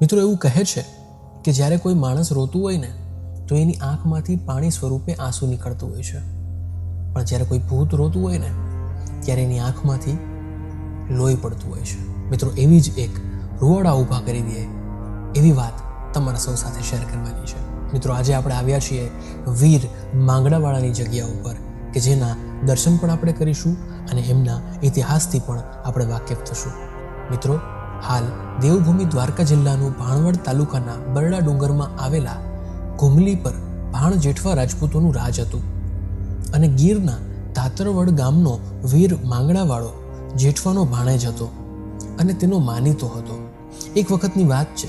મિત્રો એવું કહે છે કે જ્યારે કોઈ માણસ રોતું હોય ને, તો એની આંખમાંથી પાણી સ્વરૂપે આંસુ નીકળતું હોય છે. પણ જ્યારે કોઈ ભૂત રોતું હોય ને, ત્યારે એની આંખમાંથી લોહી પડતું હોય છે. મિત્રો, એવી જ એક રૂવાડા ઊભા કરી દે એવી વાત તમારા સૌ સાથે શેર કરવાની છે. મિત્રો, આજે આપણે આવ્યા છીએ વીર માંગડાવાળાની જગ્યા ઉપર, કે જેના દર્શન પણ આપણે કરીશું અને એમના ઇતિહાસથી પણ આપણે વાકેફ થશું. મિત્રો હાલ દેવભૂમિ દ્વારકા જિલ્લાનું ભાણવડ તાલુકાના બરડા ડુંગરમાં આવેલા ઘુમલી પર ભાણ જેઠવા રાજપૂતોનું રાજ હતું. અને ગીરના તાતરવડ ગામનો વીર માંગડાવાળો જેઠવાનો ભાણેજ હતો અને તેનો માનીતો હતો. એક વખતની વાત છે,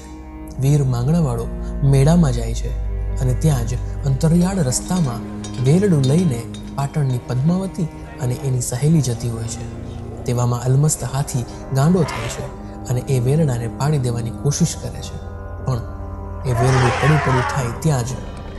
વીર માંગણાવાળો મેળામાં જાય છે અને ત્યાં જ અંતરિયાળ રસ્તામાં વેરડું લઈને પાટણની પદ્માવતી અને એની સહેલી જતી હોય છે. તેવામાં અલમસ્ત હાથી ગાંડો થાય છે. અને એ વેરણાને પાડી દેવાની કોશિશ કરે છે. પણ એ વેરડું પડું પડું થાય ત્યાં જ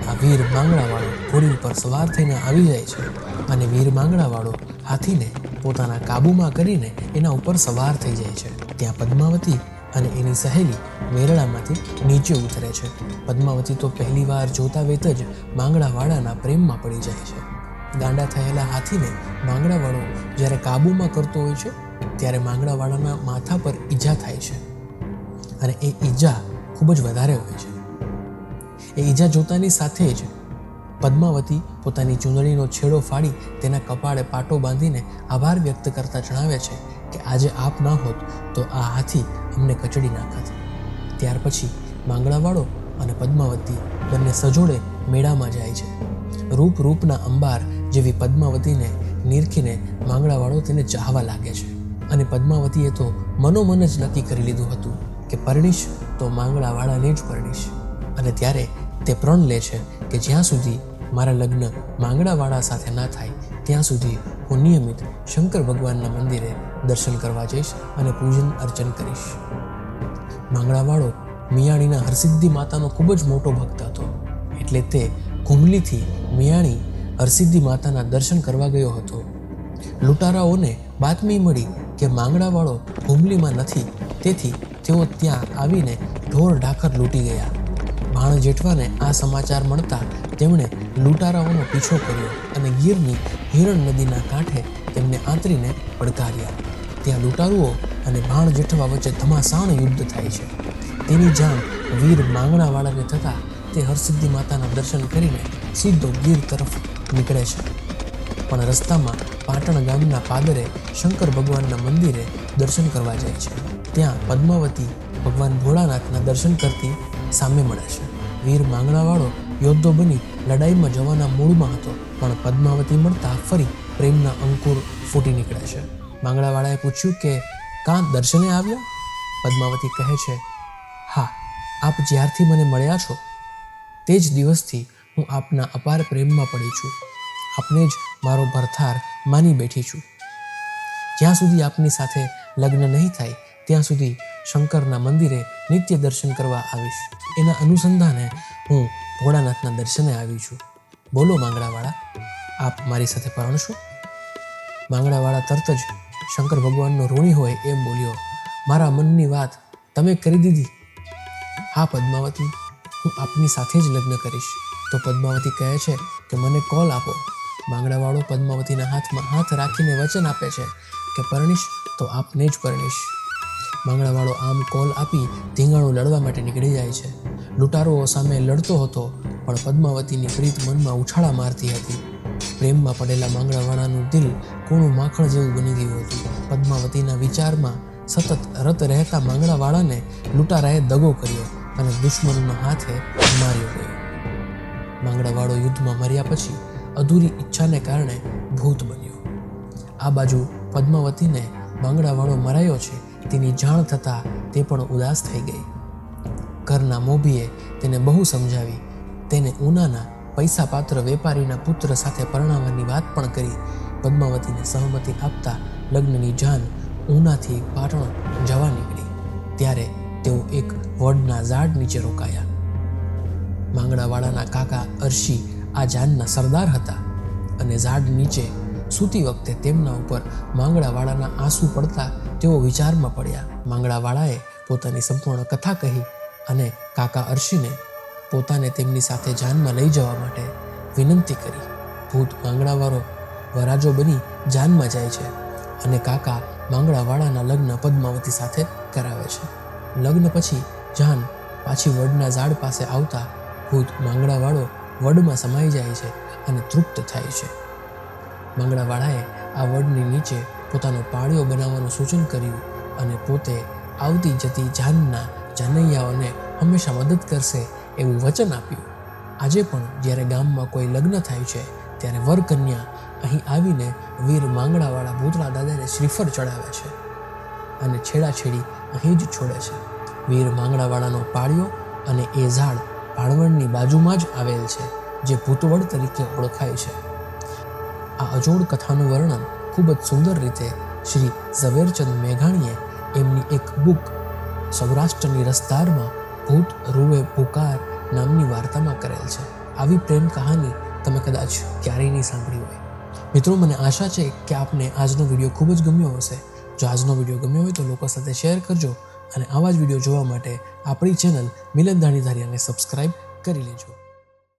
આ વીર માંગડાવાળો ઘોડી ઉપર સવાર થઈને આવી જાય છે અને વીર માંગડાવાળો હાથીને પોતાના કાબૂમાં કરીને એના ઉપર સવાર થઈ જાય છે. ત્યાં પદ્માવતી અને એની સહેલી વેરડામાંથી નીચે ઉતરે છે. પદ્માવતી તો પહેલીવાર જોતા વેત જ માંગડાવાળાના પ્રેમમાં પડી જાય છે. ગાંડા થયેલા હાથીને માંગડાવાળો જ્યારે કાબૂમાં કરતો હોય છે ત્યારે માંગણાવાળાના માથા પર ઈજા થાય છે. અને એ ઈજા ખૂબ જ વધારે હોય છે. એ ઈજા જોતાની સાથે જ પદ્માવતી પોતાની ચૂંદડીનો છેડો ફાડી તેના કપાળે પાટો બાંધીને આભાર વ્યક્ત કરતા જણાવે છે કે આજે આપ ના હોત તો આ હાથી અમને કચડી નાખત. ત્યાર પછી માંગણાવાળો અને પદ્માવતી બંને સજોડે મેળામાં જાય છે. રૂપ રૂપના અંબાર જેવી પદ્માવતીને નીરખીને માંગણાવાળો તેને ચાહવા લાગે છે. અને પદ્માવતીએ તો મનોમન જ નક્કી કરી લીધું હતું કે પરણીશ તો માંગડાવાળાને જ પરણીશ. અને ત્યારે તે પ્રણ લે છે કે જ્યાં સુધી મારા લગ્ન માંગડાવાળા સાથે ના થાય, ત્યાં સુધી હું નિયમિત શંકર ભગવાનના મંદિરે દર્શન કરવા જઈશ અને પૂજન અર્ચન કરીશ. માંગડાવાળો મિયાણીના હરસિદ્ધિ માતાનો ખૂબ જ મોટો ભક્ત હતો. એટલે તે ઘુમલીથી મિયાણી હરસિદ્ધિ માતાના દર્શન કરવા ગયો હતો. લૂંટારાઓને બાતમી મળી કે માંગડાવાળો ઘુમલીમાં નથી. તેથી તેઓ ત્યાં આવીને ઢોર ઢાખર લૂંટી ગયા. ભાણ જેઠવાને આ સમાચાર મળતા તેમણે લૂંટારાઓનો પીછો કર્યો અને ગીરની હિરણ નદીના કાંઠે તેમને આંતરીને પડકાર્યા. ત્યાં લૂંટારુઓ અને ભાણ જેઠવા વચ્ચે ધમાસાણ યુદ્ધ થાય છે. તેની જાણ વીર માંગણાવાળાને થતાં તે હરસિદ્ધિ માતાના દર્શન કરીને સીધો ગીર તરફ નીકળે છે. પણ રસ્તામાં પાટણ ગામના પાદરે શંકર ભગવાનના મંદિરે દર્શન કરવા જાય છે. ત્યાં પદ્માવતી ભગવાન ભોળાનાથના દર્શન કરતી સામે મળે છે. વીર માંગણાવાળો યોદ્ધો બની લડાઈમાં જવાના મૂળમાં હતો, પણ પદ્માવતી મળતા ફરી પ્રેમના અંકુર ફૂટી નીકળે છે. માંગણાવાળાએ પૂછ્યું કે, કાં દર્શને આવ્યા? પદ્માવતી કહે છે, હા, આપ જ્યારથી મને મળ્યા છો, તે જ દિવસથી હું આપના અપાર પ્રેમમાં પડી છું. આપને જ મારો ભરથાર માની બેઠી છું. જ્યાં સુધી આપની સાથે લગ્ન નહીં થાય, ત્યાં સુધી શંકરના મંદિરે નિત્ય દર્શન કરવા આવીશ. એના અનુસંધાને હું ભોળાનાથના દર્શને આવી છું. બોલો માંગડાવાળા, આપ મારી સાથે પરણશો? માંગડાવાળા તરત જ શંકર ભગવાનનો ઋણી હોય એમ બોલ્યો, મારા મનની વાત તમે કરી દીધી. હા, પદ્માવતી, હું આપની સાથે જ લગ્ન કરીશ. તો પદ્માવતી કહે છે કે, મને કોલ આપો. માંગડાવાળો પદ્માવતીના હાથમાં હાથ રાખીને વચન આપે છે કે પરણીશ તો આપને જ પરણીશ. માંગડાવાળો આમ કોલ આપી ધીંગાણું લડવા માટે નીકળી જાય છે. લૂંટારોઓ સામે લડતો હતો, પણ પદ્માવતીની પ્રીત મનમાં ઉછાળા મારતી હતી. પ્રેમમાં પડેલા માંગડાવાળાનું દિલ કોણું માખણ જેવું બની ગયું હતું. પદ્માવતીના વિચારમાં સતત રત રહેતા માંગડાવાળાને લૂંટારાએ દગો કર્યો અને દુશ્મનોના હાથે માર્યો ગયો. માંગડાવાળો યુદ્ધમાં મર્યા પછી અધૂરી ઈચ્છાને કારણે ભૂત બન્યો. આ બાજુ પદ્માવતીને માંગડાવાળો મરાયો છે, તેની જાણ થતાં તે પણ ઉદાસ થઈ ગઈ. ઘરના મોભીએ તેને બહુ સમજાવી, તેને ઉનાના પૈસા પાત્ર વેપારીના પુત્ર સાથે પરણાવવાની વાત પણ કરી. પદ્માવતીને સહમતિ આપતા લગ્નની જાન ઉનાથી પાટણ જવા નીકળી. ત્યારે તેઓ એક વડના ઝાડ નીચે રોકાયા. માંગડાવાળાના કાકા અર્શી આ જાનના સરદાર હતા અને ઝાડ નીચે સૂતી વખતે તેમના ઉપર માંગડાવાળાના આંસુ પડતા તેઓ વિચારમાં પડ્યા. માંગડાવાળાએ પોતાની સંપૂર્ણ કથા કહી અને કાકા અર્શીને પોતાને તેમની સાથે જાનમાં લઈ જવા માટે વિનંતી કરી. ભૂત માંગડાવાળો વરાજો બની જાનમાં જાય છે અને કાકા માંગડાવાળાના લગ્ન પદ્માવતી સાથે કરાવે છે. લગ્ન પછી જાન પાછી વડના ઝાડ પાસે આવતા ભૂત માંગડાવાળો વડમાં સમાઈ જાય છે અને તૃપ્ત થાય છે. મંગળાવાળાએ આ વડની નીચે પોતાનો પાળિયો બનાવવાનું સૂચન કર્યું અને પોતે આવતી જતી જાનના જાનૈયાઓને હંમેશા મદદ કરશે એવું વચન આપ્યું. આજે પણ જ્યારે ગામમાં કોઈ લગ્ન થાય છે, ત્યારે વર કન્યા અહીં આવીને વીર માંગડાવાળા ભૂતળા દાદાને શ્રીફળ ચડાવે છે અને છેડાછેડી અહીં જ છોડે છે. વીર માંગડાવાળાનો પાળિયો અને એ ઝાડ ભાણવડની બાજુમાં જ આવેલ છે, જે ભૂતવડ તરીકે ઓળખાય છે. આ અજોડ કથાનું વર્ણન ખૂબ જ સુંદર રીતે શ્રી ઝવેરચંદ મેઘાણીએ એમની એક બુક, સૌરાષ્ટ્રની રસદારમાં ભૂત રૂવે પુકાર નામની વાર્તામાં કરેલ છે. આવી પ્રેમ કહાની તમે કદાચ ક્યારેય નહીં સાંભળી હોય. મિત્રો, મને આશા છે કે આપને આજનો વીડિયો ખૂબ જ ગમ્યો હશે. જો આજનો વીડિયો ગમ્યો હોય તો લોકો સાથે શેર કરજો. અને આવા જ વીડિયો જોવા માટે આપણી ચેનલ મિલન ધાણીધારિયાને સબસ્ક્રાઈબ કરી લેજો.